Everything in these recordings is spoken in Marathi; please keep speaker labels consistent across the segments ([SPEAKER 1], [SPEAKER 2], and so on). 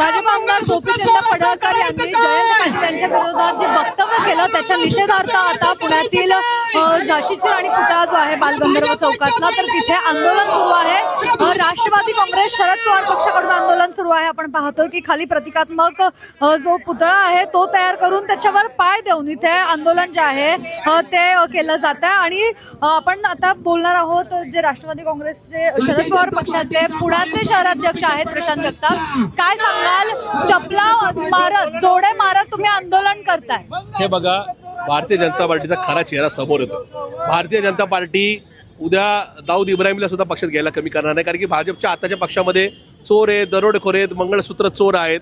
[SPEAKER 1] भाजप आमदार गोपीचंद पडळकर यांनी जयंत पाटील यांच्या विरोधात जे वक्तव्य केलं त्याच्या निषेधार्थ आता पुण्यातील झाशीचे आणि पुतळा जो आहे बालगंधर्व चौकातला. तर तिथे आंदोलन सुरू आहे. राष्ट्रवादी काँग्रेस शरद पवार पक्षाकडून आंदोलन सुरू आहे. आपण पाहतोय की खाली प्रतिकात्मक जो पुतळा आहे तो तयार करून त्याच्यावर पाय देऊन इथे आंदोलन जे आहे ते केलं जात आहे. आणि आपण आता बोलणार आहोत जे राष्ट्रवादी काँग्रेसचे शरद पवार पक्षाचे पुण्याचे शहराध्यक्ष आहेत प्रशांत जगताप. काय सांगाल? चपला मारत जोडे मारत तुम्ही आंदोलन करताय.
[SPEAKER 2] हे बघा भारतीय जनता पार्टीचा खरा चेहरा समोर येतो. भारतीय जनता पार्टी उद्या दाऊद इब्राहिमला सुद्धा पक्षात घ्यायला कमी करणार नाही कारण की भाजपच्या आताच्या पक्षामध्ये चोर आहेत दरोडखोर आहेत मंगळसूत्र चोर आहेत.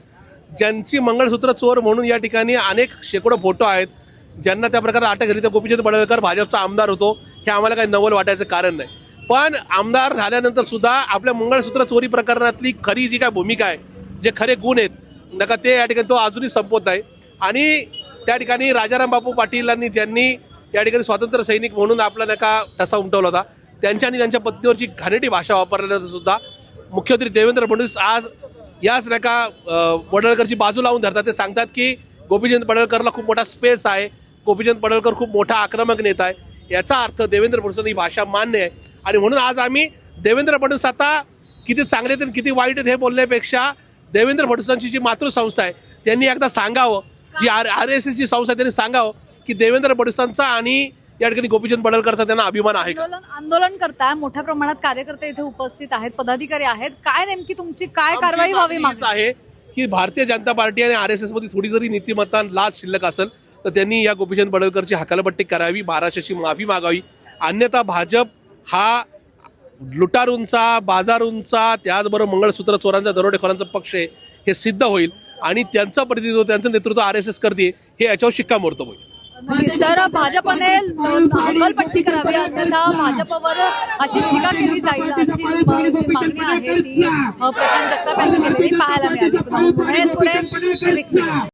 [SPEAKER 2] ज्यांची मंगळसूत्र चोर म्हणून या ठिकाणी अनेक शेकडो फोटो आहेत ज्यांना त्या प्रकारे अटक झाली. तर गोपीचंद पडळकर भाजपचा आमदार होतो हे आम्हाला काही नवल वाटायचं कारण नाही. पण आमदार झाल्यानंतर सुद्धा आपल्या मंगळसूत्र चोरी प्रकरणातली खरी जी काय भूमिका आहे जे खरे गुण आहेत नका ते या ठिकाणी तो अजूनही संपवत आहे आणि त्या ठिकाणी राजाराम बापू पाटीलांनी ज्यांनी या ठिकाणी स्वातंत्र्य सैनिक म्हणून आपला नका ठसा उमटवला होता. त्यांच्या आणि त्यांच्या पत्नीवरची घाणेटी भाषा वापरल्यानंतर सुद्धा. मुख्यमंत्री देवेंद्र फडणवीस आज याच नका पडळकरची बाजू लावून धरतात. ते सांगतात की गोपीचंद पडळकरला खूप मोठा स्पेस आहे. गोपीचंद पडळकर खूप मोठा आक्रमक नेता आहे. याचा अर्थ देवेंद्र फडणवीस ही भाषा मान्य आहे. आणि म्हणून आज आम्ही देवेंद्र फडणवीस आता किती चांगले आहेत आणि किती वाईट आहेत हे बोलण्यापेक्षा देवेंद्र फडणवीसांची जी मातृसंस्था आहे त्यांनी एकदा सांगावं. जी आर आर एस एसची संस्था आहे त्यांनी सांगावं. की देवेंद्र फडणवीसांचा आणि या ठिकाणी गोपीचंद पडळकरचा त्यांना अभिमान आहे का?
[SPEAKER 1] आंदोलन आंदोलन करताय. मोठ्या प्रमाणात कार्यकर्ते इथे उपस्थित आहेत पदाधिकारी आहेत. काय नेमकी तुमची काय कारवाई व्हावी मागणी
[SPEAKER 2] आहे की भारतीय जनता पार्टी आणि आर एस एसमध्ये थोडी जरी नीतिमत्ता लाच शिल्लक असेल तर त्यांनी या गोपीचंद पडळकरची हकालपट्टी करावी महाराष्ट्राची माफी मागावी. अन्यथा भाजप हा लुटारूंचा बाजारूंचा त्याचबरोबर मंगळसूत्र चोरांचा दरोडेखोरांचा पक्ष आहे हे सिद्ध होईल. आणि त्यांचं प्रतिनिधित्व त्यांचं नेतृत्व आर एस एस करते हे याच्यावर शिक्कामोर्तब होईल.
[SPEAKER 1] तर भाजपने हकालपट्टी करावी अन्यथा भाजपवर अशी टीका केली जाईल अशी मागणी आहे ती प्रशांत जगताप यांनी केलेली पाहायला मिळाली. पुढे